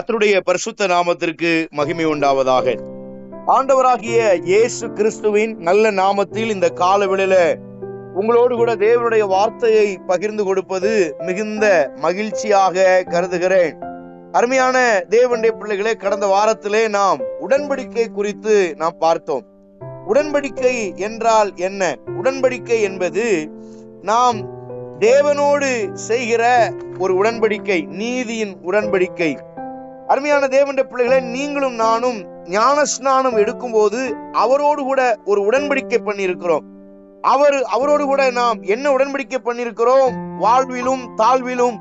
கத்தருடைய பரிசுத்த நாமத்திற்கு மகிமை உண்டாவதாக. ஆண்டவராகிய இயேசு கிறிஸ்துவின் நல்ல நாமத்தில் இந்த காலவெளியில உங்களோடு கூட தேவனுடைய வார்த்தையை பகிர்ந்து கொடுப்பது மிகுந்த மகிழ்ச்சியாக கருதுகிறேன். அருமையான தேவனுடைய பிள்ளைகளே கடந்த வாரத்திலே நாம் உடன்படிக்கை குறித்து நாம் பார்த்தோம். உடன்படிக்கை என்றால் என்ன? உடன்படிக்கை என்பது நாம் தேவனோடு செய்கிற ஒரு உடன்படிக்கை நீதியின் உடன்படிக்கை. அருமையான தேவனுடைய பிள்ளைகளே நீங்களும் நானும் ஞான ஸ்நானம் எடுக்கும்போது அவரோடு கூட ஒரு உடன்படிக்கை பண்ணியிருக்கிறோம். அவர் அவரோடு கூட நாம் என்ன உடன்படிக்கை பண்ணியிருக்கிறோம்? வாழ்விலும் தாழ்விலும்.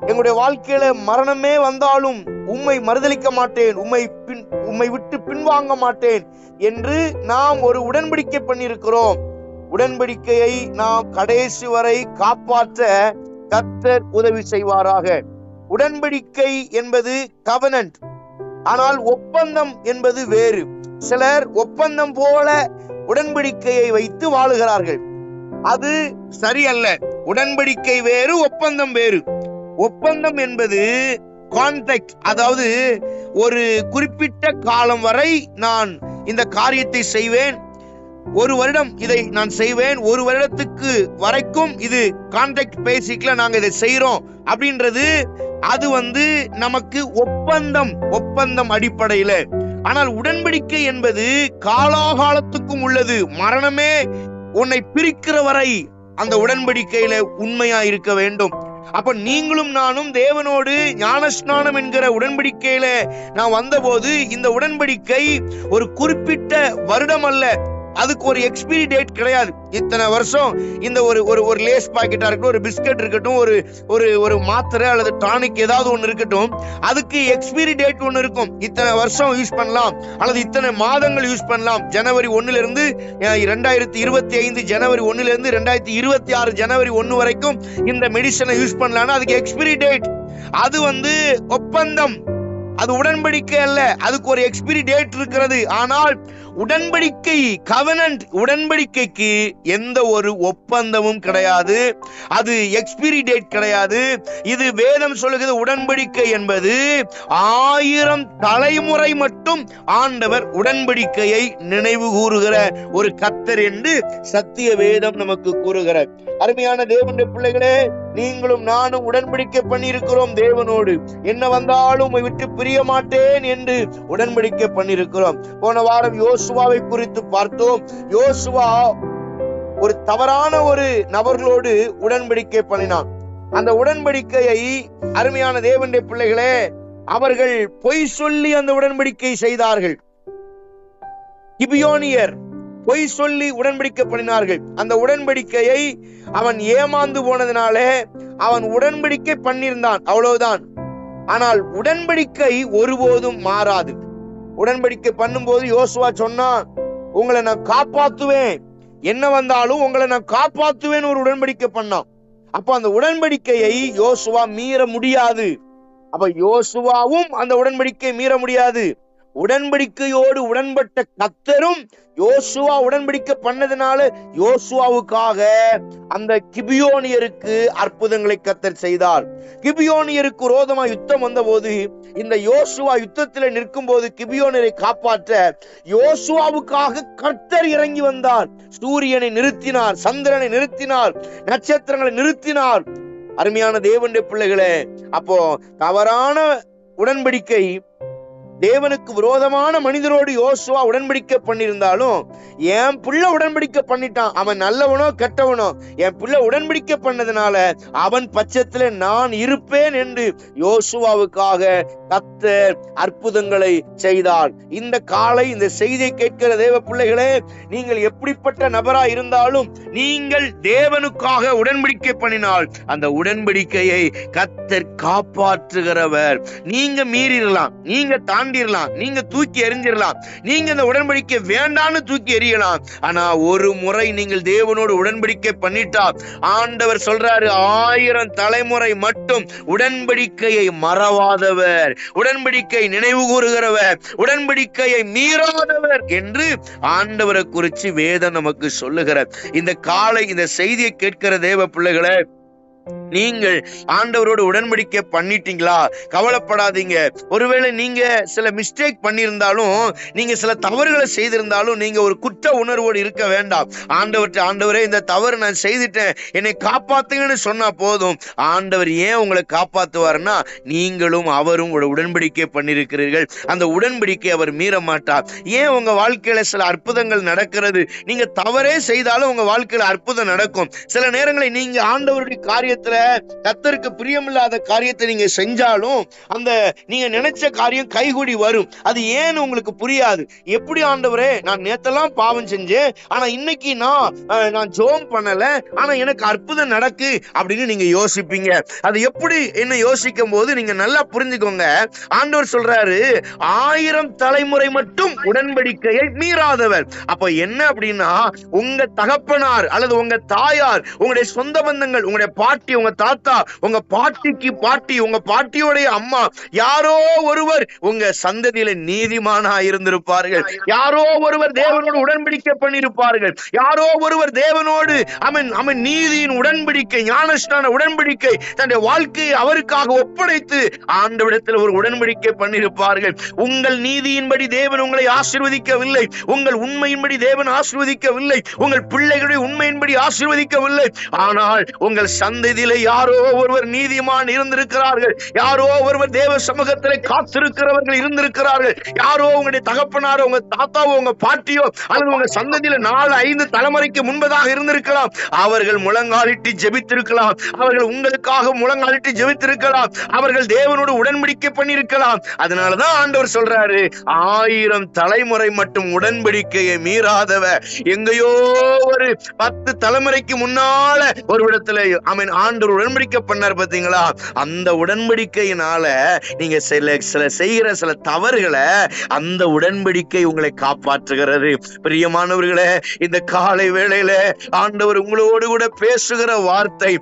எங்களுடைய வாழ்க்கையில மரணமே வந்தாலும் உம்மை மறுதலிக்க மாட்டேன். உம்மை பின் உம்மை விட்டு பின்வாங்க மாட்டேன் என்று நாம் ஒரு உடன்படிக்கை பண்ணியிருக்கிறோம். உடன்படிக்கையை நாம் கடைசி வரை காப்பாற்ற கர்த்தர் உதவி செய்வாராக. உடன்படிக்கை என்பது கவனன்ட் ஆனால் ஒப்பந்தம் என்பது வேறு. சிலர் ஒப்பந்தம் போல உடன்படிக்கையை வைத்து வாழுகிறார்கள். அது சரியல்ல. உடன்படிக்கை வேறு ஒப்பந்தம் வேறு. ஒப்பந்தம் என்பது கான்ட்ராக்ட் அதாவது ஒரு குறிப்பிட்ட காலம் வரை நான் இந்த காரியத்தை செய்வேன். ஒரு வருடம் இதை நான் செய்வேன் ஒரு வருடத்துக்கு வரைக்கும் இது கான்ட்ராக்ட் பேசிக்ல நாங்க இதை செய்யறோம் அப்படின்றது அது வந்து நமக்கு ஒப்பந்தம் ஒப்பந்தம் அடிப்படையில. ஆனால் உடன்படிக்கை என்பது காலாகாலத்துக்கும் உள்ளது. மரணமே உன்னை பிரிக்கிற வரை அந்த உடன்படிக்கையில உண்மையா இருக்க வேண்டும். அப்ப நீங்களும் நானும் தேவனோடு ஞானஸ்நானம் என்கிற உடன்படிக்கையில நான் வந்தபோது இந்த உடன்படிக்கை ஒரு குறிப்பிட்ட வருடம் அல்ல அதுக்கு ஒரு எக்ஸ்பிரி டேட் கிடையாது. இத்தனை வருஷம் இந்த ஒரு ஒரு ஒரு லேஸ் பாக்கெட்டாக இருக்கட்டும் ஒரு பிஸ்கட் இருக்கட்டும் ஒரு ஒரு ஒரு மாத்திரை அல்லது டானிக் ஏதாவது ஒன்று இருக்கட்டும் அதுக்கு எக்ஸ்பிரி டேட் ஒன்று இருக்கும். இத்தனை வருஷம் யூஸ் பண்ணலாம். அல்லது இத்தனை மாதங்கள் யூஸ் பண்ணலாம். ஜனவரி ஒன்றுலேருந்து ரெண்டாயிரத்தி இருபத்தி ஐந்து ஜனவரி ஒன்றுலேருந்து ரெண்டாயிரத்தி இருபத்தி ஆறு ஜனவரி ஒன்று வரைக்கும் இந்த மெடிசனை யூஸ் பண்ணலாம்னா அதுக்கு எக்ஸ்பிரி டேட் அது வந்து ஒப்பந்தம். அது உடன்படிக்கை அல்ல. அதுக்கு ஒரு எக்ஸ்பிரி டேட் இருக்கிறது. ஆனால் உடன்படிக்கை கவனன்ட் உடன்படிக்கைக்கு எந்த ஒரு ஒப்பந்தமும் கிடையாது. அது எக்ஸ்பிரி டேட் கிடையாது. இது வேதம் சொல்லுகிறது உடன்படிக்கை என்பது ஆயிரம் தலைமுறை மட்டும் ஆண்டவர் உடன்படிக்கையை நினைவு கூறுகிற ஒரு கத்தர் என்று சத்திய வேதம் நமக்கு கூறுகிறார். அருமையான தேவனுடைய பிள்ளைகளே நீங்களும் நானும் உடன்படிக்கை பண்ணியிருக்கிறோம் தேவனோடு. என்ன வந்தாலும் விட்டு பிரிய மாட்டேன் என்று உடன்படிக்கை பண்ணியிருக்கிறோம். போன வாரம் யோசுவாவை குறித்து பார்த்தோம். யோசுவா ஒரு தவறான ஒரு நபர்களோடு உடன்படிக்கை பண்ணினான். அந்த உடன்படிக்கையை அருமையான தேவனுடைய பிள்ளைகளே அவர்கள் பொய் சொல்லி அந்த உடன்படிக்கை செய்தார்கள். கிபியோனியர் பொய் சொல்லி உடன்படிக்கை பண்ணினார்கள். அந்த உடன்படிக்கையை அவன் ஏமாந்து போனதினாலே அவன் உடன்படிக்கை பண்ணியிருந்தான். அவ்வளவுதான். ஆனால் உடன்படிக்கை ஒருபோதும் மாறாது. உடன்படிக்கை பண்ணும்போது யோசுவா சொன்னான் உங்களை நான் காப்பாத்துவேன். என்ன வந்தாலும் உங்களை நான் காப்பாத்துவேன் ஒரு உடன்படிக்கை பண்ணான். அப்ப அந்த உடன்படிக்கையை யோசுவா மீற முடியாது. அப்ப யோசுவாவும் அந்த உடன்படிக்கை மீற முடியாது. உடன்படிக்கையோடு உடன்பட்ட கத்தரும் யோசுவா உடன்படிக்கை பண்ணதுனால யோசுவாவுக்காக அந்த கிபியோனியருக்கு அற்புதங்களை கத்தர் செய்தார். கிபியோனியருக்கு விரோதமா யுத்தம் வந்தபோது இந்த யோசுவா யுத்தத்தில் நிற்கும் போது கிபியோனியரை காப்பாற்ற யோசுவாவுக்காக கர்த்தர் இறங்கி வந்தார். சூரியனை நிறுத்தினார் சந்திரனை நிறுத்தினார் நட்சத்திரங்களை நிறுத்தினார். அருமையான தேவனுடைய பிள்ளைகளே அப்போ தவறான உடன்படிக்கை தேவனுக்கு விரோதமான மனிதரோடு யோசுவா உடன்படிக்கை பண்ணியிருந்தாலும் என் பிள்ளை உடன்படிக்கை பண்ணிட்டான். அவன் நல்லவனோ கெட்டவனோ. என் பிள்ளை உடன்படிக்கை பண்ணதுனால அவன் பட்சத்துல நான் இருப்பேன் என்று யோசுவாவுக்காக கத்தர் அற்புதங்களை செய்தார். இந்த காலை இந்த செய்தியை கேட்கிற தேவ பிள்ளைகளே நீங்கள் எப்படிப்பட்ட நபரா இருந்தாலும் நீங்கள் தேவனுக்காக உடன்படிக்கை பண்ணினால் அந்த உடன்படிக்கையை கத்தர் காப்பாற்றுகிறவர். நீங்க மீறிடலாம் நீங்க தாண்டிடலாம் நீங்க தூக்கி எறிஞ்சிடலாம் நீங்க இந்த உடன்படிக்கை வேண்டான்னு தூக்கி எறியலாம். ஆனா ஒரு முறை நீங்கள் தேவனோடு உடன்படிக்கை பண்ணிட்டா ஆண்டவர் சொல்றாரு ஆயிரம் தலைமுறை மட்டும் உடன்படிக்கையை மறவாதவர். உடன்படிக்கை நினைவு கூறுகிறவர் உடன்படிக்கையை மீறாதவர் என்று ஆண்டவரை குறித்து வேதம் நமக்கு சொல்லுகிறார் இந்த காலை இந்த செய்தியை கேட்கிற தேவ பிள்ளைகளை நீங்கள் ஆண்டவரோடு உடன்படிக்கை பண்ணிட்டீங்களா? கவலைப்படாதீங்க. ஒருவேளை நீங்க சில மிஸ்டேக் பண்ணியிருந்தாலும் நீங்க சில தவறுகளை செய்திருந்தாலும் நீங்க ஒரு குற்ற உணர்வோடு இருக்க வேண்டாம். ஆண்டவர்கிட்ட ஆண்டவரே இந்த தவறு நான் செய்துட்டேன். என்னை காப்பாத்துங்கன்னு சொன்னா போதும். ஆண்டவர் ஏன் உங்களை காப்பாத்துவார்னா நீங்களும் அவரும் உங்களோட உடன்படிக்கை பண்ணியிருக்கிறீர்கள். அந்த உடன்படிக்கை அவர் மீற மாட்டார் ஏன் உங்க வாழ்க்கையில சில அற்புதங்கள் நடக்கிறது? நீங்க தவறே செய்தாலும் உங்க வாழ்க்கையில அற்புதம் நடக்கும். சில நேரங்களில் நீங்க ஆண்டவருடைய காரியத்தை காரியத்துல கத்தருக்கு பிரியமில்லாத காரியத்தை நீங்க செஞ்சாலும் அந்த நீங்க நினைச்ச காரியம் கைகூடி வரும். அது ஏன்னு உங்களுக்கு புரியாது. எப்படி ஆண்டவரே நான் நேத்தெல்லாம் பாவம் செஞ்சேன் ஆனா இன்னைக்கு நான் நான் ஜோம் பண்ணல ஆனா எனக்கு அற்புதம் நடக்கு அப்படின்னு நீங்க யோசிப்பீங்க. அது எப்படி என்ன யோசிக்கும் போது நீங்க நல்லா புரிஞ்சுக்கோங்க. ஆண்டவர் சொல்றாரு ஆயிரம் தலைமுறை மட்டும் உடன்படிக்கையை மீறாதவர். அப்ப என்ன அப்படின்னா உங்க தகப்பனார் அல்லது உங்க தாயார் உங்களுடைய சொந்த பந்தங்கள் உங்களுடைய பாட்டு பாட்டி உங்க தாத்தா உங்க பாட்டிக்கு பாட்டி உங்க பாட்டியோடைய அம்மா யாரோ ஒருவர் உங்க சந்ததியில நீதிமானா இருந்திருப்பார்கள். யாரோ ஒருவர் தேவனோடு உடன்படிக்கை பண்ணியிருப்பார்கள். யாரோ ஒருவர் தேவனோடு அவன் அவன் நீதியின் உடன்படிக்கை ஞானஸ்தான உடன்படிக்கை தன்னுடைய வாழ்க்கையை அவருக்காக ஒப்படைத்து ஆண்டவிடத்தில் ஒரு உடன்படிக்கை பண்ணியிருப்பார்கள். உங்கள் நீதியின்படி தேவன் உங்களை ஆசீர்வதிக்கவில்லை. உங்கள் உண்மையின்படி தேவன் ஆசீர்வதிக்கவில்லை. உங்கள் பிள்ளைகளுடைய உண்மையின்படி ஆசீர்வதிக்கவில்லை. ஆனால் உங்கள் சந்தை சந்ததியில யாரோ ஒருவர் நீதிமான் இருந்திருக்கிறார்கள். யாரோ ஒருவர் தேவ சமூகத்திலே காத்திருக்கிறவர்கள் இருந்திருக்கிறார்கள். யாரோ உங்களுடைய தகப்பனாரோ உங்க தாத்தாவோ உங்க பாட்டியோ அல்லது உங்க சந்ததியில நாலு ஐந்து தலைமுறைக்கு முன்பதாக இருந்திருக்கலாம். அவர்கள் முழங்காலிட்டு ஜெபித்திருக்கலாம். அவர்கள் உங்களுக்காக முழங்காலிட்டு ஜெபித்திருக்கலாம். அவர்கள் தேவனோடு உடன்படிக்கை பண்ணியிருக்கலாம். அதனாலதான் ஆண்டவர் சொல்றாரு ஆயிரம் தலைமுறை மட்டும் உடன்படிக்கையை மீறாதவ எங்கேயோ ஒரு பத்து தலைமுறைக்கு முன்னால ஒரு இடத்துல மீன் ஆண்டு உடன்படிக்கை பண்ணார் பார்த்தீங்களா? அந்த உடன்படிக்கையினால நீங்க சில சில செய்கிற சில தவறுகளை அந்த உடன்படிக்கை உங்களை காப்பாற்றுகிறது. பிரியமானவர்களே இந்த காலை வேளையில ஆண்டவர் உங்களோடு கூட பேசுகிற வார்த்தை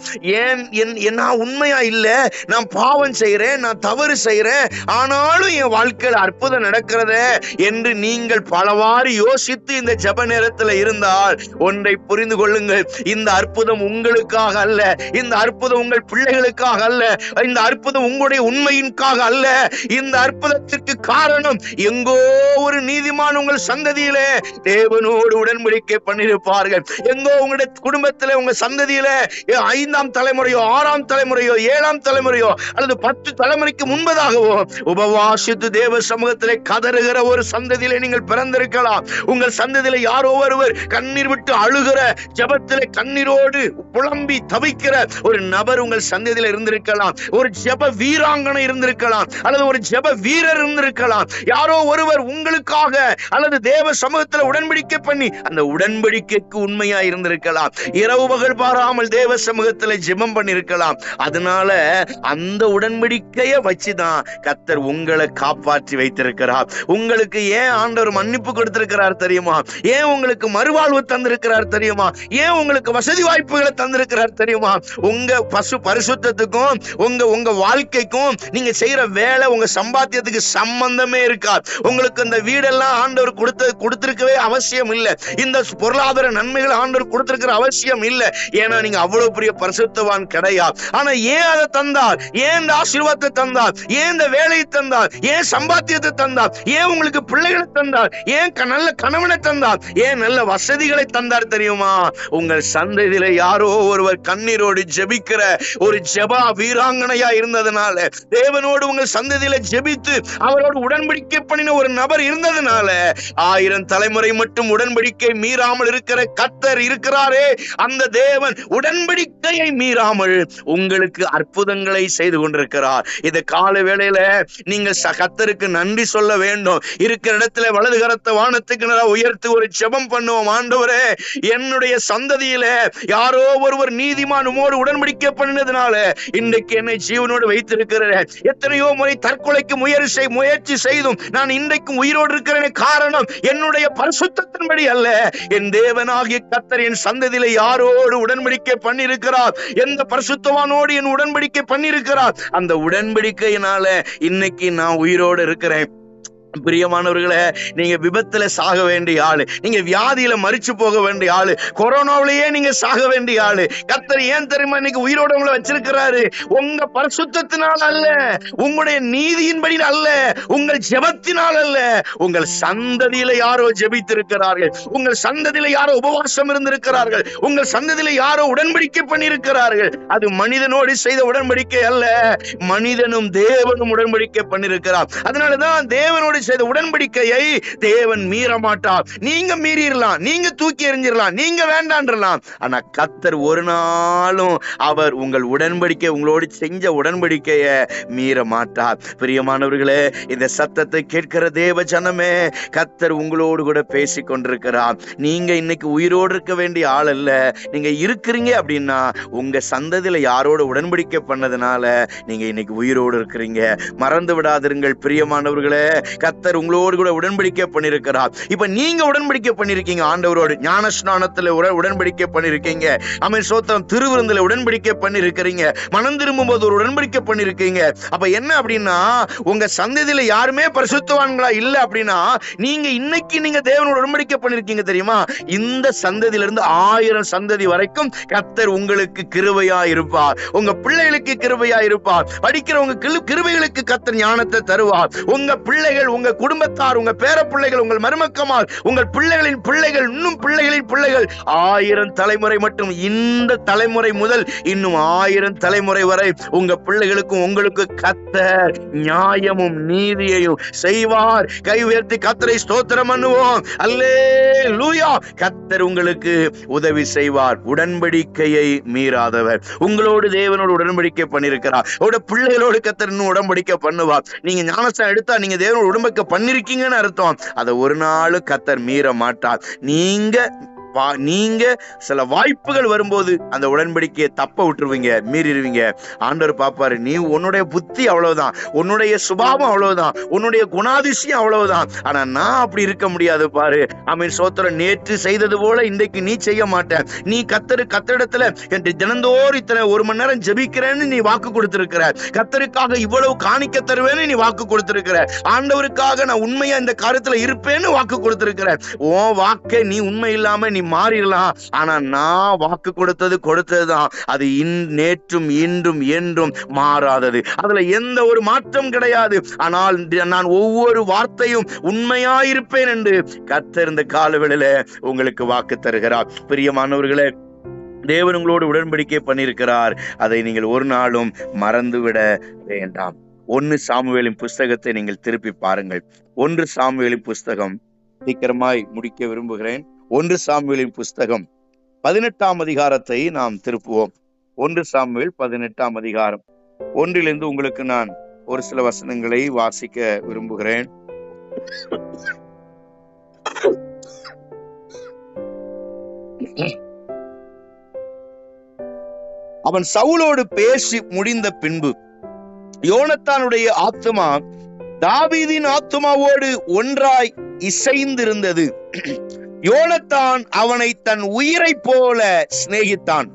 ஏன் என் நான் உண்மையா இல்ல? நான் பாவம் செய்யறேன் நான் தவறு செய்யறேன் ஆனாலும் என் வாழ்க்கையில் அற்புதம் நடக்கிறதே என்று நீங்கள் பலவாறு யோசித்து இந்த ஜப நேரத்தில் இருந்தால் ஒன்றை புரிந்து கொள்ளுங்கள். இந்த அற்புதம் உங்களுக்காக அல்ல இந்த அற்புதம் உங்கள் பிள்ளைகளுக்காக அல்ல. இந்த அற்புதம் உங்களுடைய உண்மையின்காக அல்ல. இந்த அற்புதத்திற்கு காரணம் எங்கோ ஒரு நீதிமான் உங்கள் சந்ததியிலே தேவனோடு உடன்படிக்கை பண்ணியிருப்பார்கள். எங்கோ உங்களுடைய குடும்பத்தில் உங்க சந்ததியில ஐந்தாம் தலைமுறையோ ஆறாம் தலைமுறையோ ஏழாம் தலைமுறையோ அல்லது பத்து தலைமுறைக்கு முன்பதாகவோ உபவாசித்து தேவ சமூகத்திலே கதறுகிற ஒரு சந்ததியில நீங்கள் பிறந்திருக்கலாம். உங்கள் சந்ததியில யாரோ ஒருவர் கண்ணீர் விட்டு அழுகிற ஜெபத்திலே கண்ணீரோடு புலம்பி தவிக்கிற ஒரு நபர் உங்கள் சந்ததியில இருந்திருக்கலாம். ஒரு ஜெப வீராங்கனை இருந்திருக்கலாம். அல்லது ஒரு ஜெப வீரர் இருந்திருக்கலாம். யாரோ ஒருவர் உங்களுக்காக அல்லது தேவ சமூகத்துல உடன்படிக்கை பண்ணி அந்த உடன்படிக்கைக்கு உண்மையா இருந்திருக்கலாம். இரவு பகல் பாராமல் தேவ சமூகத்துல ஜெபம் பண்ணிருக்கலாம். அதனால அந்த உடன்படிக்கையை வச்சுதான் கத்தர் உங்களை காப்பாற்றி வைத்திருக்கிறார். உங்களுக்கு ஏன் ஆண்டவர் மன்னிப்பு கொடுத்திருக்கிறார் தெரியுமா? ஏன் உங்களுக்கு மறுவாழ்வு தந்திருக்கிறார் தெரியுமா? ஏன் உங்களுக்கு வசதி வாய்ப்புகளை தந்திருக்கிறார் தெரியுமா? உங்க பசு பரிசுத்தத்துக்கும் உங்க உங்க வாழ்க்கைக்கும் நீங்க செய்யற வேலை உங்க சம்பாத்தியத்துக்கு சம்பந்தமே இருக்காது. உங்களுக்கு இந்த வீடெல்லாம் ஆண்டவர் கொடுத்த கொடுத்திருக்கவே அவசியம் இல்லை. இந்த பொருளாதார நன்மைகள் ஆண்டவர் கொடுத்திருக்கிற அவசியம் இல்லை. ஏன்னா நீங்க அவ்வளவு பெரிய பரிசுத்தவான் கிடையாது ஆனா ஏன் அதை தந்தார்? ஏன் இந்த ஆசீர்வாதத்தை தந்தார்? ஏன் இந்த வேலையை தந்தார்? ஏன் சம்பாத்தியத்தை தந்தார்? ஏன் உங்களுக்கு பிள்ளைகளை தந்தார்? ஏன் க- நல்ல கணவனை தந்தார்? ஏன் நல்ல வசதிகளை தந்தார் தெரியுமா? உங்கள் சந்ததியில யாரோ ஒருவர் கண்ணீரோடு ஜெபிக்கிற ஒரு ஜெபா வீராங்கனையா இருந்ததுனால தேவனோடு உங்கள் சந்ததியில ஜெபித்து அவரோடு உடன்படிக்கை பண்ணின ஒரு நபர் இருந்ததுனால ஆயிரம் தலைமுறை மட்டும் உடன்படிக்கை மீறாமல் இருக்கிற கத்தர் இருக்கிறாரே அந்த தேவன் உடன்படிக்கையை மீறாமல் உங்களுக்கு அற்புதங்களை செய்து கொண்டிருக்கிறார். இந்த கால வேளையில நீங்க கத்தருக்கு நன்றி சொல்ல வேண்டும். இருக்கிற இடத்துல வலது கரத்தை வானத்துக்கு உயர்த்தி ஒரு ஜெபம் பண்ணுவோம். ஆண்டவரே என்னுடைய சந்ததியில யாரோ ஒருவர் நீதிமான் உமோடு உடன்படிக்கை பண்ணினதுனால இன்றைக்கு என்னை ஜீவனோடு வைத்திருக்கிறேன் எத்தனையோ முறை தற்கொலைக்கு முயற்சி முயற்சி செய்தும் நான் இன்றைக்கும் உயிரோடு இருக்கிறேன் காரணம் என்னுடைய பரிசுத்தத்தின்படி அல்ல. என் தேவனாகிய கத்தர் என் சந்ததியில யாரோடு உடன்படிக்கை பண்ணிருக்கிறார் எந்த பரிசுத்தவானோடு என் உடன்படிக்கை பண்ணிருக்கிறார் அந்த உடன்படிக்கையினால இன்னைக்கு நான் உயிரோடு இருக்கிறேன். பிரியமானவர்களே நீங்க விபத்துல சாக வேண்டிய ஆளு நீங்க வியாதியில மறிச்சு போக வேண்டிய ஆளு கொரோனாவிலேயே நீங்க சாக வேண்டிய ஆளு. கத்தர் ஏன் தெரியுமா இன்னைக்கு உயிரோட உங்களை வச்சிருக்கிறாரு? உங்க பரிசுத்தினால் அல்ல உங்களுடைய நீதியின்படி அல்ல உங்கள் ஜெபத்தினால் அல்ல. உங்கள் சந்ததியில யாரோ ஜெபித்திருக்கிறார்கள் உங்கள் சந்ததியில யாரோ உபவாசம் இருந்திருக்கிறார்கள் உங்கள் சந்ததியில யாரோ உடன்படிக்கை பண்ணிருக்கிறார்கள் அது மனிதனோடு செய்த உடன்படிக்கை அல்ல மனிதனும் தேவனும் உடன்படிக்கை பண்ணிருக்கிறார் அதனாலதான் தேவனோடு செய்த உடன்படிக்கையை தேவன் மீற மாட்டார் நீங்க மீறிடலாம் நீங்க தூக்கி எறிஞ்சிடலாம் நீங்க வேண்டான்றலாம். ஆனா கத்தர் ஒரு நாளும் அவர் உங்கள் உடன்படிக்கை உங்களோடு செஞ்ச உடன்படிக்கையை மீற மாட்டார் பிரியமானவர்களே இந்த சத்தத்தை கேட்கிற தேவ ஜனமே கத்தர் உங்களோடு கூட பேசி கொண்டிருக்கிறார். நீங்க இன்னைக்கு உயிரோடு இருக்க வேண்டிய ஆள் அல்ல. நீங்க இருக்கிறீங்க அப்படின்னா உங்க சந்ததியில யாரோட உடன்படிக்கை பண்ணதுனால நீங்க இன்னைக்கு உயிரோடு இருக்கிறீங்க. மறந்து விடாதிருங்கள் பிரியமானவர்களே. கத்தர் உங்களோடு கூட உடன்படிக்கை பண்ணியிருக்கிறார். இப்ப நீங்க உடன்படிக்கை பண்ணிருக்கீங்க ஆண்டவரோடு ஞான ஸ்நானத்துல உடன்படிக்கை பண்ணிருக்கீங்க அமை சோத்திரம் திருவிருந்தில் உடன்படிக்கை பண்ணிருக்கிறீங்க மனம் திரும்பும் போது ஒரு உடன்படிக்கை பண்ணிருக்கீங்க அப்ப என்ன அப்படின்னா உங்க சந்ததியில யாருமே பரிசுத்தவான்களா இல்ல அப்படின்னா நீங்க இன்னைக்கு நீங்க தேவனோட உடன்படிக்கை பண்ணிருக்கீங்க தெரியுமா? இந்த சந்ததியில இருந்து ஆயிரம் சந்ததி வரைக்கும் கத்தர் உங்களுக்கு கிருபையா இருப்பார். உங்க பிள்ளைகளுக்கு கிருபையா இருப்பார். படிக்கிறவங்க கிருபைகளுக்கு கத்தர் ஞானத்தை தருவார். உங்க பிள்ளைகள் உங்க குடும்பத்தார் உங்க பேர பிள்ளைகள் உங்கள் மருமக்கமார் உங்கள் பிள்ளைகளின் பிள்ளைகள் இன்னும் பிள்ளைகளின் பிள்ளைகள் ஆயிரம் தலைமுறை மட்டும் இந்த தலைமுறை முதல் இன்னும் ஆயிரம் தலைமுறை வரை உங்க பிள்ளைகளுக்கும் உங்களுக்கு கத்தர் நியாயமும் நீதியையும் செய்வார். கை உயர்த்தி கத்தரை ஸ்தோத்திரம் பண்ணுவோம். அல்லே லூயா கத்தர் உங்களுக்கு உதவி செய்வார். உடன்படிக்கையை மீறாதவர். உங்களோடு தேவனோடு உடன்படிக்கை பண்ணியிருக்கிறார் உங்களோட பிள்ளைகளோடு கத்தர் இன்னும் உடன்படிக்கை பண்ணுவார். நீங்க ஞானஸ்தான் எடுத்தா நீங்க தேவனோட பண்ணிருக்கீங்கன்னு அர்த்தம். அதை ஒரு நாள் கத்தர் மீற மாட்டார். நீங்க நீங்க சில வாய்ப்புகள் வரும்போது அந்த உடன்படிக்கையை தப்ப விட்டுருவீங்க மீறிடுவீங்க ஆண்டவர் பாப்பாரு நீ உன்னுடைய புத்தி அவ்வளவுதான் உன்னுடைய சுபாவம் அவ்வளவுதான் உன்னுடைய குணாதிசயம் அவ்வளவுதான். ஆனா நான் அப்படி இருக்க முடியாது பாரு. அமீன் சோத்திரம் நேற்று செய்தது போல இன்றைக்கு நீ செய்ய மாட்ட நீ கத்தரு கத்தரிடத்துல என்று தினந்தோறும் இத்தனை ஒரு மணி நேரம் ஜபிக்கிறேன்னு நீ வாக்கு கொடுத்திருக்கிற. கத்தருக்காக இவ்வளவு காணிக்க தருவேன்னு நீ வாக்கு கொடுத்திருக்கிற. ஆண்டவருக்காக நான் உண்மையா இந்த காரியத்துல இருப்பேன்னு வாக்கு கொடுத்திருக்கிற. உன் வாக்கை நீ உண்மை இல்லாம நீ மாறிடலாம். ஆனா நான் வாக்கு கொடுத்தது கொடுத்ததுதான். அது இன் நேற்றும் இன்றும் என்றும் மாறாதது. அதுல எந்த ஒரு மாற்றம் கிடையாது. ஆனால் நான் ஒவ்வொரு வார்த்தையும் உண்மையாயிருப்பேன் என்று கத்திருந்த காலவெளியில உங்களுக்கு வாக்கு தருகிறார். பிரியமானவர்களே தேவன் உங்களோடு உடன்படிக்கை பண்ணியிருக்கிறார். அதை நீங்கள் ஒரு நாளும் மறந்துவிட வேண்டாம். ஒன்னு சாமுவேலின் புஸ்தகத்தை நீங்கள் திருப்பி பாருங்கள். ஒன்று சாமுவேலின் புஸ்தகம் சீக்கிரமாய் முடிக்க விரும்புகிறேன். ஒன்று சாமியலின் புஸ்தகம் பதினெட்டாம் அதிகாரத்தை நாம் திருப்புவோம். ஒன்று சாமியல் பதினெட்டாம் அதிகாரம். ஒன்றிலிருந்து உங்களுக்கு நான் ஒரு சில வசனங்களை வாசிக்க விரும்புகிறேன். அவன் சவுலோடு பேசி முடிந்த பின்பு யோனத்தானுடைய ஆத்துமா தாவீதின் ஆத்துமாவோடு ஒன்றாய் இசைந்திருந்தது. யோனத்தான் அவனை தன் உயிரைப் போல சிநேகித்தான்.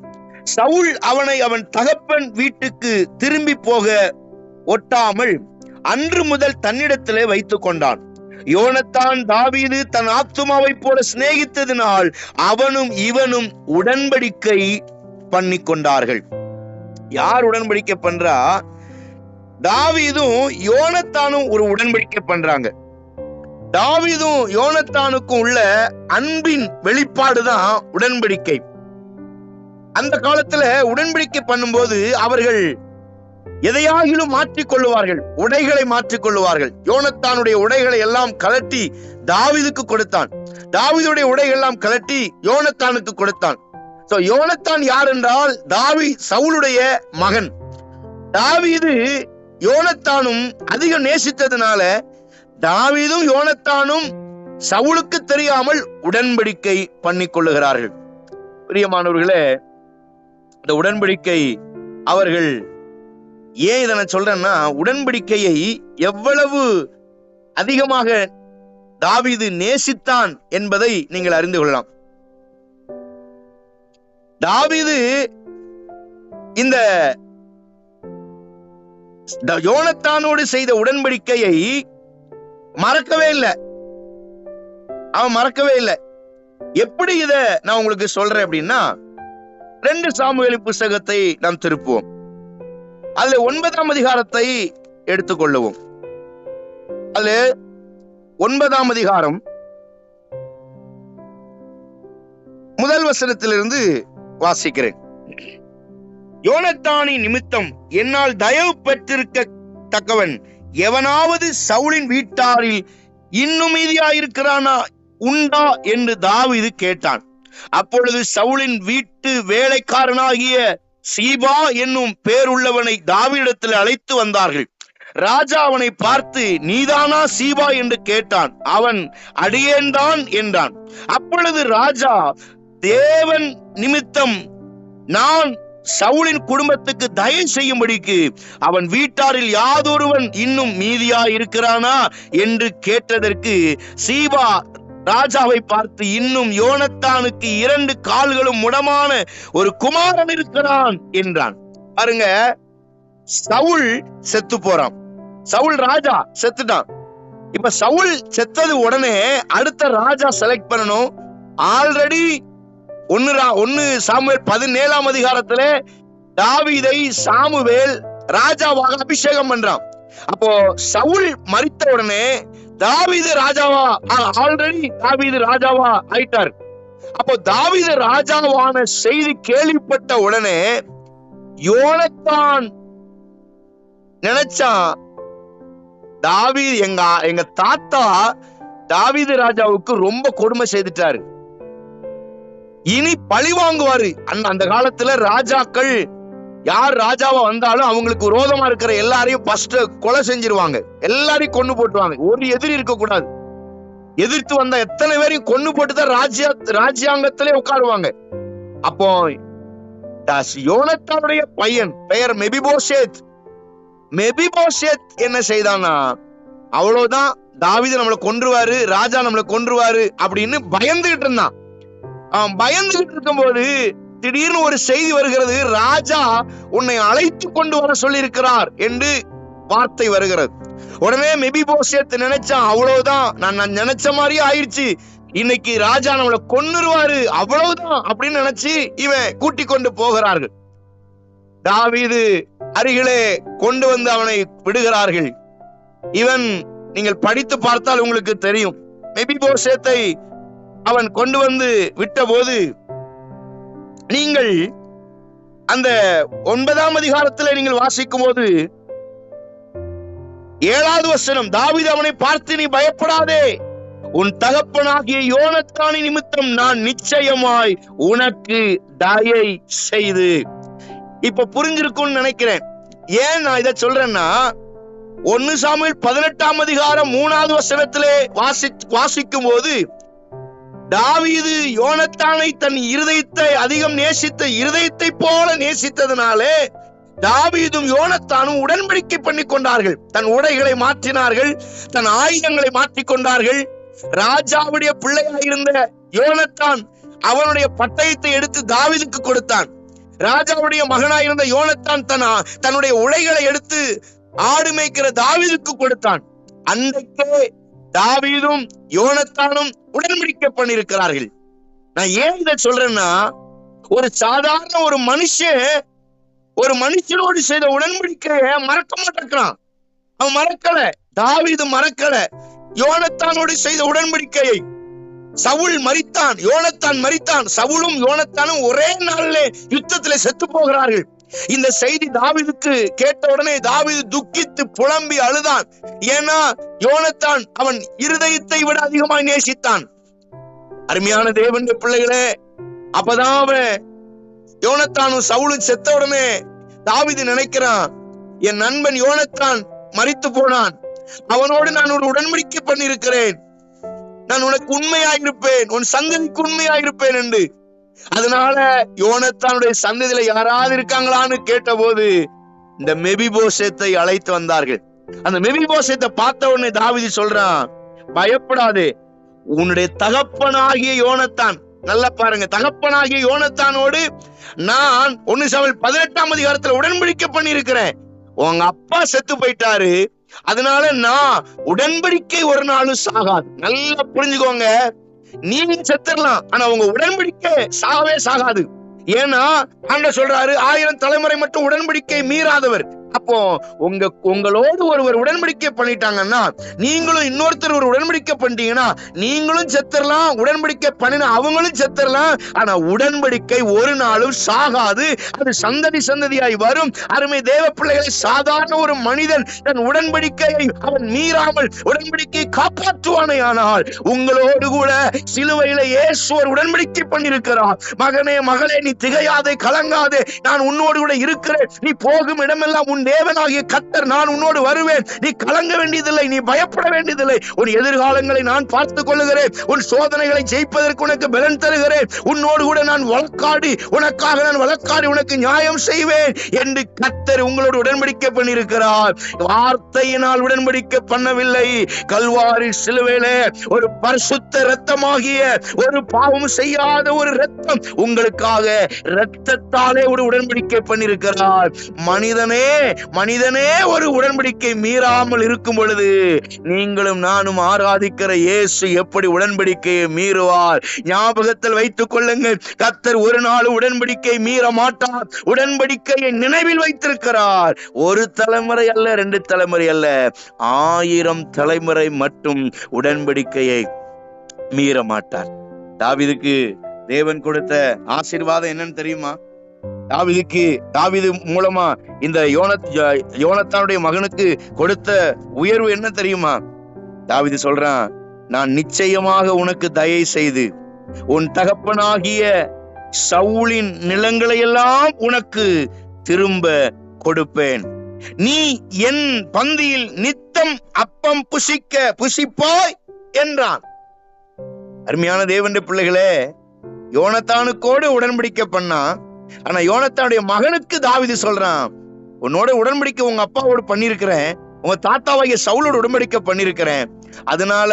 சவுல் அவனை அவன் தகப்பன் வீட்டுக்கு திரும்பி போக ஒட்டாமல் அன்று முதல் தன்னிடத்திலே வைத்துக் கொண்டான். யோனத்தான் தாவீது தன் ஆத்துமாவை போல சிநேகித்ததினால் அவனும் இவனும் உடன்படிக்கை பண்ணி கொண்டார்கள். யார் உடன்படிக்கை பண்றா? தாவீதும் யோனத்தானும் ஒரு உடன்படிக்கை பண்றாங்க. தாவீதும் யோனத்தானுக்கும் உள்ள அன்பின் வெளிப்பாடுதான் உடன்படிக்கை. அந்த காலத்துல உடன்படிக்கை பண்ணும்போது அவர்கள் எதையாகிலும் மாற்றிக் கொள்ளுவார்கள் உடைகளை மாற்றிக் கொள்ளுவார்கள். யோனத்தானுடைய உடைகளை எல்லாம் கலட்டி தாவீதுக்கு கொடுத்தான். தாவீதுடைய உடைகள் எல்லாம் கலட்டி யோனத்தானுக்கு கொடுத்தான். சோ யோனத்தான் யார் என்றால் தாவி சவுளுடைய மகன். தாவிது யோனத்தானும் அதிகம் நேசித்ததுனால தாவீதும் யோனத்தானும் சவுளுக்கு தெரியாமல் உடன்படிக்கை பண்ணி கொள்ளுகிறார்கள் பிரியமானவர்களே இந்த உடன்படிக்கை அவர்கள் ஏன் இதை நான் சொல்றேன்னா உடன்படிக்கையை எவ்வளவு அதிகமாக தாவீது நேசித்தான் என்பதை நீங்கள் அறிந்து கொள்ளலாம். தாவீது இந்த யோனத்தானோடு செய்த உடன்படிக்கையை மறக்கவே இல்லை. அவன் மறக்கவே இல்லை. எப்படி இத நான் உங்களுக்கு சொல்றேன் அப்படின்னா ரெண்டு சாமுவேலி புஸ்தகத்தை நாம் திருப்புவோம். அதுல ஒன்பதாம் அதிகாரத்தை எடுத்துக்கொள்ளுவோம் அதுல ஒன்பதாம் அதிகாரம் முதல் வசனத்திலிருந்து வாசிக்கிறேன். யோனத்தானி நிமித்தம் என்னால் தயவு பெற்றிருக்க தக்கவன் எவனாவது சவுலின் வீட்டாரில் இன்னும் மீதியாயிருக்கிறானா? உண்டா? என்று தாவிது கேட்டான். அப்பொழுது சவுலின் வீட்டு வேலைக்காரனாகிய சீபா என்னும் பேருள்ளவனை தாவிடத்தில் அழைத்து வந்தார்கள். ராஜா அவனை பார்த்து நீதானா சீபா? என்று கேட்டான். அவன் அடியேன்தான் என்றான். அப்பொழுது ராஜா தேவன் நிமித்தம் நான் சவுலின் குடும்பத்துக்கு தயவு செய்யும்படிக்கு அவன் வீட்டாரில் யாதொருவன் இன்னும் மீதியா இருக்கிறானா என்று கேட்டதற்கு சீபா ராஜாவை பார்த்து இன்னும் யோனத்தானுக்கு இரண்டு கால்களும் முடமான ஒரு குமாரன் இருக்கிறான் என்றான். பாருங்க சவுல் செத்து போறான். சவுல் ராஜா செத்துட்டான். இப்ப சவுல் செத்தது உடனே அடுத்த ராஜா செலக்ட் பண்ணணும். ஆல்ரெடி ஒன்னு ரா- ஒன்னு சாமுவேல் பதினேழாம் அதிகாரத்துல தாவிதை சாமுவேல் ராஜாவாக அபிஷேகம் பண்றான். அப்போ சவுல் மறித்த உடனே தாவீது ராஜாவா ஆல்ரெடி தாவீது ராஜாவா ஆயிட்டார். அப்போ தாவிது ராஜாவான செய்தி கேள்விப்பட்ட உடனே யோனத்தான் நினைச்சான் தாவி எங்க எங்க தாத்தா தாவீது ராஜாவுக்கு ரொம்ப கொடுமை செய்துட்டாரு. இனி பழி வாங்குவாரு. அந்த அந்த காலத்துல ராஜாக்கள் யார் ராஜாவா வந்தாலும் அவங்களுக்கு விரோதமா இருக்கிற எல்லாரையும் ஃபர்ஸ்ட் கொலை செஞ்சிருவாங்க. எல்லாரையும் கொண்டு போட்டுருவாங்க. ஒரு எதிரி இருக்க கூடாது எதிர்த்து வந்த எத்தனை பேரையும் கொண்டு போட்டுதான் ராஜ்யா ராஜ்யாங்கத்திலே உட்காருவாங்க. அப்போ யோனத்தானுடைய பையன் பெயர் மெபிபோஷேத். மெபிபோஷேத் என்ன செய்தானா அவ்வளவுதான் தாவித நம்மளை கொன்றுவாரு ராஜா நம்மளை கொன்றுவாரு அப்படின்னு பயந்துகிட்டு இருந்தான். அவன் பயந்துகிட்டு இருக்கும்போது திடீர்னு ஒரு செய்தி வருகிறது. ராஜா உன்னை அழைத்து கொண்டு வர சொல்லியிருக்கிறார் என்று வார்த்தை வருகிறது. உடனே மெபி போசியத்தை நினைச்சான் அவ்வளவுதான் நான் நான் நினைச்ச மாதிரி ஆயிடுச்சு. இன்னைக்கு ராஜா நம்மளை கொன்னுருவாரு அவ்வளவுதான் அப்படின்னு நினைச்சு இவன் கூட்டி கொண்டு போகிறார்கள். தாவீது அருகிலே கொண்டு வந்து அவனை விடுகிறார்கள். இவன் நீங்கள் படித்து பார்த்தால் உங்களுக்கு தெரியும். மெபி போசேத்தை அவன் கொண்டு வந்து விட்ட போது நீங்கள் அந்த ஒன்பதாம் அதிகாரத்தில் நீங்கள் வாசிக்கும் போது ஏழாவது வசனம் தாவீது அவனை பார்த்து நீ பயப்படாதே உன் தகப்பனாகிய யோனத்தானி நிமித்தம் நான் நிச்சயமாய் உனக்கு தயை செய்து. இப்ப புரிஞ்சிருக்கும்னு நினைக்கிறேன். ஏன் நான் இதை சொல்றேன்னா ஒன்னு சாமியில் பதினெட்டாம் அதிகாரம் மூணாவது வசனத்திலே வாசி வாசிக்கும் போது தாவீது யோனத்தானை தன் இருதயத்தை அதிகம் நேசித்த இருதயத்தை போல நேசித்ததுனாலே தாவீதும் யோனத்தானும் உடன்படிக்கை பண்ணி கொண்டார்கள். தன் உடைகளை மாற்றினார்கள் தன் ஆயுதங்களை மாற்றிக்கொண்டார்கள் ராஜாவுடைய பிள்ளையாயிருந்த யோனத்தான் அவனுடைய பட்டயத்தை எடுத்து தாவீதுக்கு கொடுத்தான். ராஜாவுடைய மகனாயிருந்த யோனத்தான் தன் தன்னுடைய உடைகளை எடுத்து ஆடு மேய்க்கிற தாவீதுக்கு கொடுத்தான். அன்றைக்கே தாவீதும் யோனத்தானும் உடன்படிக்கை பண்ணிருக்கிறார்கள் நான் ஏன் இதை சொல்றேன்னா ஒரு சாதாரண ஒரு மனுஷன் ஒரு மனுஷனோடு செய்த உடன்படிக்கைய மறக்க மாட்டேங்கிறான். அவன் மறக்கல. தாவீது மறக்கல. யோனத்தானோடு செய்த உடன்படிக்கையை. சவுல் மறித்தான் யோனத்தான் மறித்தான் சவுலும் யோனத்தானும் ஒரே நாளிலே யுத்தத்திலே செத்து போகிறார்கள். இந்த செய்தி தாவிதுக்கு கேட்ட உடனே தாவிது துக்கித்து புலம்பி அழுதான். ஏன்னா யோனத்தான் அவன் இருதயத்தை விட அதிகமாய் நேசித்தான். அருமையான தேவன் பிள்ளைகளே அப்பதான் அவன் யோனத்தானும் சவுலும் செத்த உடனே தாவிது நினைக்கிறான் என் நண்பன் யோனத்தான் மறித்து போனான். அவனோடு நான் ஒரு உடன்படிக்கை பண்ணியிருக்கிறேன். நான் உனக்கு உண்மையாயிருப்பேன். உன் சந்ததிக்கு உண்மையாயிருப்பேன் என்று அதனால யோனத்தானுடைய சந்ததியில யாராவது இருக்காங்களான்னு கேட்டபோது இந்த மெபிபோசேத்தை அழைத்து வந்தார்கள். அந்த மெபிபோஷத்தை பார்த்த உடனே தாவிதி சொல்றான் பயப்படாதே உன்னுடைய தகப்பனாகிய யோனத்தான். நல்லா பாருங்க தகப்பனாகிய யோனத்தானோடு நான் ஒன்னு சவல் பதினெட்டாம் அதிகாரத்துல உடன்படிக்கை பண்ணியிருக்கிறேன். உங்க அப்பா செத்து போயிட்டாரு. அதனால நான் உடன்படிக்கை ஒரு நாளும் சாகாது. நல்லா புரிஞ்சுக்கோங்க நீங்க செத்துடலாம். ஆனா உங்க உடன்படிக்கை சாகவே சாகாது. ஏன்னா அங்க சொல்றாரு ஆயிரம் தலைமுறை மட்டும் உடன்படிக்கை மீறாதவர். அப்போ உங்க உங்களோடு ஒருவர் உடன்படிக்கை பண்ணிட்டாங்கன்னா நீங்களும் இன்னொருத்தர் ஒரு உடன்படிக்கை பண்ணிட்டீங்கன்னா நீங்களும் செத்துடலாம் உடன்படிக்கை பண்ணின அவங்களும் செத்துடலாம் ஆனா உடன்படிக்கை ஒரு நாளும் சாகாது. அது சந்ததி சந்ததியாய் வரும். அருமை தேவ பிள்ளைகளை சாதாரண ஒரு மனிதன் தன் உடன்படிக்கையை அவன் மீறாமல் உடன்படிக்கையை காப்பாற்றுவானே ஆனால் உங்களோடு கூட சிலுவையில இயேசுவர் உடன்படிக்கை பண்ணியிருக்கிறார். மகனே மகளே நீ திகையாதே கலங்காதே. நான் உன்னோடு கூட இருக்கிறேன். நீ போகும் இடமெல்லாம் உன் தேவனாகிய கத்தர் நான் உன்னோடு வருவேன். நீ கலங்க வேண்டியதில்லை நீ பயப்பட வேண்டியதில்லை. உன் எதிர்காலங்களை நான் பார்த்துக் கொள்ளுகிறேன். உன் சோதனைகளை ஜெயிப்பதற்கு உனக்கு பலன் தருகிறேன். உன்னோடு கூட நான் வழக்காடி உனக்காக நான் வழக்காடி உனக்கு நியாயம் செய்வேன் என்று கத்தர் உங்களோடு உடன்படிக்கை பண்ணியிருக்கிறார். வார்த்தையினால் உடன்படிக்கை பண்ணவில்லை. கல்வாரி சிலுவையிலே ஒரு பரிசுத்த இரத்தமாகிய ஒரு பாவம் செய்யாத ஒரு இரத்தம் உங்களுக்காக இரத்தத்தாலே ஒரு உடன்படிக்கை பண்ணியிருக்கிறார். மனிதனே மனிதனே ஒரு உடன்படிக்கை மீறாமல் இருக்கும் பொழுது நீங்களும் நானும் ஆராதிக்கிற இயேசு எப்படி உடன்படிக்கையை மீறுவார்? ஞாபகத்தில் வைத்துக் கொள்ளுங்கள். கத்தர் ஒரு நாள் உடன்படிக்கை மீற மாட்டார். உடன்படிக்கையை நினைவில் வைத்திருக்கிறார். ஒரு தலைமுறை அல்ல ரெண்டு தலைமுறை அல்ல. ஆயிரம் தலைமுறை மட்டும் உடன்படிக்கையை மீற மாட்டார். தாவிதுக்கு தேவன் கொடுத்த ஆசீர்வாதம் என்னன்னு தெரியுமா? தாவிதுக்கு தாவிது மூலமா இந்த யோனத் யோனத்தானுடைய மகனுக்கு கொடுத்த உயர்வு என்ன தெரியுமா? தாவிது சொல்றான் நான் நிச்சயமாக உனக்கு தயை செய்து உன் தகப்பனாகிய சவுளின் நிலங்களை எல்லாம் உனக்கு திரும்ப கொடுப்பேன். நீ என் பந்தியில் நித்தம் அப்பம் புசிக்க புசிப்பாய் என்றான். அருமையான தேவனுடைய பிள்ளைகளே யோனத்தானுக்கோடு உடன்படிக்கை பண்ணான். ஆனா யோனத்தானுடைய மகனுக்கு தாவிது சொல்றான் உன்னோட உடன்படிக்கை உங்க அப்பாவோடு பண்ணிருக்கிறேன் உங்க தாத்தாவாகிய சவுலோட உடன்படிக்கை பண்ணிருக்கிறேன் அதனால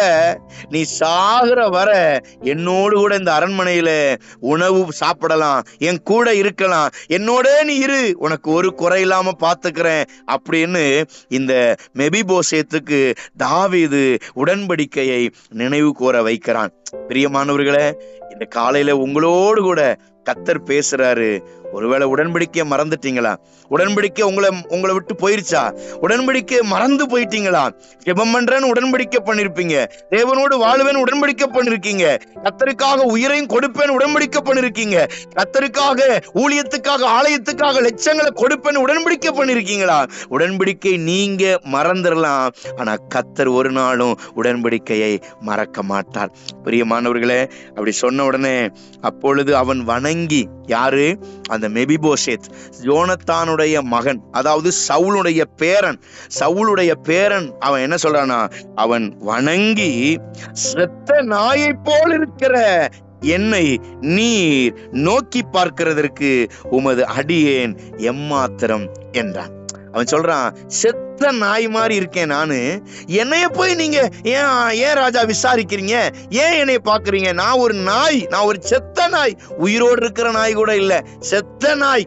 நீ சாகுற வர என்னோடு கூட இந்த அரண்மனையில உணவு சாப்பிடலாம் என் கூட இருக்கலாம். என்னோட நீ இரு உனக்கு ஒரு குறை இல்லாம பாத்துக்கிறேன். அப்படின்னு இந்த மெபிபோசேத்துக்கு தாவீது உடன்படிக்கையை நினைவு கூற வைக்கிறான். பிரியமானவர்களே இந்த காலையில உங்களோடு கூட கத்தர் பேசுறாரு. ஒருவேளை உடன்படிக்கையை மறந்துட்டீங்களா? உடன்படிக்கை உங்களை உங்களை விட்டு போயிருச்சா? உடன்படிக்கை மறந்து போயிட்டீங்களா? ஜெபம் பண்றேன்னு உடன்படிக்கை பண்ணிருப்பீங்க. தேவனோடு வாழ்வேன்னு உடன்படிக்கை பண்ணிருக்கீங்க. கத்தருக்காக உயிரையும் கொடுப்பேன்னு உடன்படிக்கை பண்ணிருக்கீங்க. கத்தருக்காக ஊழியத்துக்காக ஆலயத்துக்காக லட்சங்களை கொடுப்பேன்னு உடன்படிக்கை பண்ணிருக்கீங்களா? உடன்படிக்கை நீங்க மறந்துடலாம். ஆனா கத்தர் ஒரு நாளும் உடன்படிக்கையை மறக்க மாட்டார். பிரியமானவர்களே அப்படி சொன்ன உடனே அப்பொழுது அவன் வணங்கி யாரு? அந்த அந்த மெபிபோஷேத் யோனத்தானுடைய மகன் அதாவது சவுளுடைய பேரன். சவுளுடைய பேரன் அவன் என்ன சொல்றானா அவன் வணங்கி செத்த நாயை போல் இருக்கிற என்னை நீர் நோக்கி பார்க்கிறதற்கு உமது அடியேன் எம்மாத்திரம் என்றான். அவன் சொல்றான் செத்த நாய் மாதிரி இருக்கேன் நானு? என்னைய போய் நீங்க ஏன் ஏன் ராஜா விசாரிக்கிறீங்க? ஏன் என்னைய பாக்குறீங்க? நான் ஒரு நாய் நான் ஒரு செத்த நாய். உயிரோடு இருக்கிற நாய் கூட இல்ல செத்த நாய்.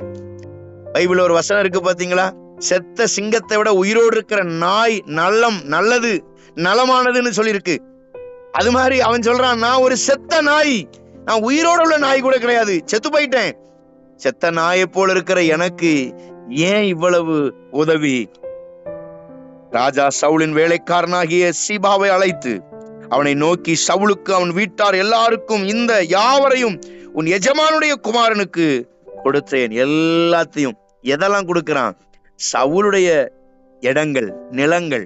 பைபிள் ஒரு வசனம் இருக்கு பாத்தீங்களா? செத்த சிங்கத்தை விட உயிரோடு இருக்கிற நாய் நல்லம் நல்லது நலமானதுன்னு சொல்லியிருக்கு. அது மாதிரி அவன் சொல்றான் நான் ஒரு செத்த நாய். நான் உயிரோட உள்ள நாய் கூட கிடையாது. செத்து போயிட்டேன். செத்த நாயை போல இருக்கிற எனக்கு ஏன் இவ்வளவு உதவி? ராஜா சவுலின் வேலைக்காரனாகிய சீபாவை அழைத்து அவனை நோக்கி சவுலுக்கு அவன் வீட்டார் எல்லாருக்கும் இந்த யாவரையும் உன் எஜமானுடைய குமாரனுக்கு கொடுத்தேன். எல்லாத்தையும் எதெல்லாம் கொடுக்கிறான்? சவுளுடைய இடங்கள் நிலங்கள்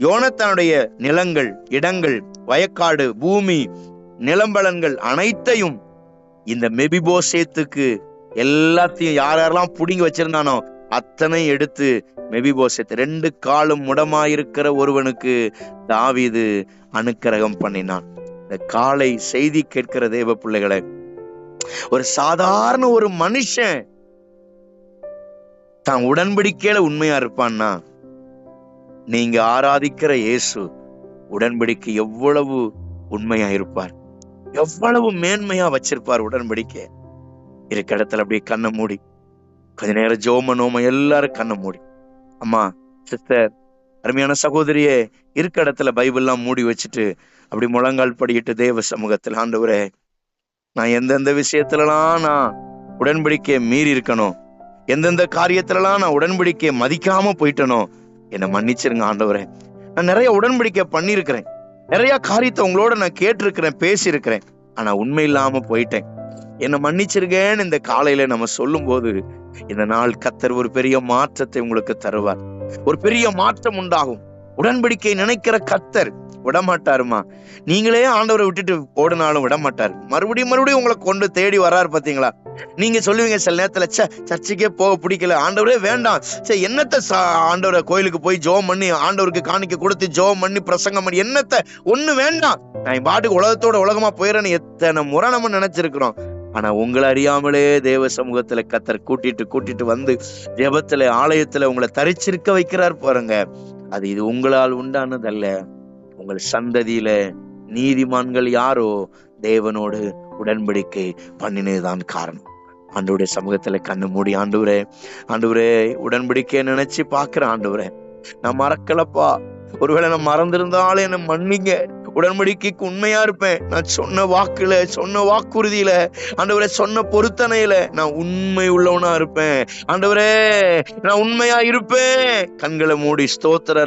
யோனத்தானுடைய நிலங்கள் இடங்கள் வயக்காடு பூமி நிலம்பலன்கள் அனைத்தையும் இந்த மெபிபோசேத்துக்கு எல்லாத்தையும் யார் யாரெல்லாம் புடுங்கி வச்சிருந்தானோ அத்தனை எடுத்து மெபிபோசத் ரெண்டு காலும் முடமாயிருக்கிற ஒருவனுக்கு தாவிது அனுக்கிரகம் பண்ணினான். இந்த காலை செய்தி கேட்கிற தேவ பிள்ளைகளை ஒரு சாதாரண ஒரு மனுஷன் தான் உடன்படிக்கையில உண்மையா இருப்பான்னா நீங்க ஆராதிக்கிற இயேசு உடன்படிக்கை எவ்வளவு உண்மையா இருப்பார்? எவ்வளவு மேன்மையா வச்சிருப்பார் உடன்படிக்கை? இருக்க இடத்துல அப்படியே கண்ணை மூடி. கொஞ்ச நேரம் ஜோம நோம எல்லாரும் கண்ணை மூடி. அம்மா சிஸ்டர் அருமையான சகோதரியே இருக்க இடத்துல பைபிள்லாம் மூடி வச்சுட்டு அப்படி முழங்கால் படியிட்டு தேவ சமூகத்தில் ஆண்டவரே நான் எந்தெந்த விஷயத்துலலாம் நான் உடன்படிக்கையை மீறி இருக்கணும் எந்தெந்த காரியத்துலலாம் நான் உடன்படிக்கையை மதிக்காம போயிட்டனோ என்னை மன்னிச்சிருங்க ஆண்டவரே. நான் நிறைய உடன்படிக்கை பண்ணியிருக்கிறேன். நிறைய காரியத்தை உங்களோட நான் கேட்டிருக்கிறேன் பேசியிருக்கிறேன். ஆனா உண்மை இல்லாம போயிட்டேன். என்னை மன்னிச்சிருக்கேன்னு இந்த காலையில நம்ம சொல்லும் போது இந்த நாள் கத்தர் ஒரு பெரிய மாற்றத்தை உங்களுக்கு தருவார். ஒரு பெரிய மாற்றம் உண்டாகும். உடன்படிக்கை நினைக்கிற கத்தர் விடமாட்டாருமா? நீங்களே ஆண்டவரை விட்டுட்டு ஓடினாலும் விட மாட்டாரு மறுபடியும் மறுபடியும் உங்களை கொண்டு தேடி வராரு பாத்தீங்களா? நீங்க சொல்லுவீங்க சில நேரத்துல ச்சே சர்ச்சுக்கே போக பிடிக்கல. ஆண்டவரே வேண்டாம். சே என்னத்த சா- ஆண்டவரை கோயிலுக்கு போய் ஜோம் பண்ணி ஆண்டவருக்கு காணிக்க கொடுத்து ஜோம் பண்ணி பிரசங்கம் பண்ணி என்னத்த? ஒண்ணு வேண்டாம். நான் பாட்டுக்கு உலகத்தோட உலகமா போயிடறேன்னு எத்தனை முறை நம்ம நினைச்சிருக்கிறோம். ஆனா உங்களை அறியாமலே தேவ சமூகத்துல கத்தர் கூட்டிட்டு கூட்டிட்டு வந்து ஜெபத்துல ஆலயத்துல உங்களை தரிச்சிருக்க வைக்கிறார் பாருங்க. அது இது உங்களால் உண்டானதல்ல. உங்கள் சந்ததியில நீதிமான்கள் யாரோ தேவனோடு உடன்படிக்கை பண்ணினதுதான் காரணம். ஆண்டவருடைய சமூகத்துல கண்ணு மூடி ஆண்டவரே ஆண்டவரே உடன்படிக்கையை நினைச்சு பாக்குற ஆண்டவரே. நான் மறக்கலப்பா. ஒருவேளை நான் மறந்திருந்தாலும் என்ன மன்னிங்க. உடன்படிக்கைக்கு உண்மையா இருப்பேன். நான் சொன்ன வாக்குல சொன்ன வாக்குறுதியில ஆண்டவரே சொன்ன பொருத்தனையில நான் உண்மை உள்ளவனா இருப்பேன். ஆண்டவரே நான் உண்மையா இருப்பேன். கண்களை மூடி ஸ்தோத்திர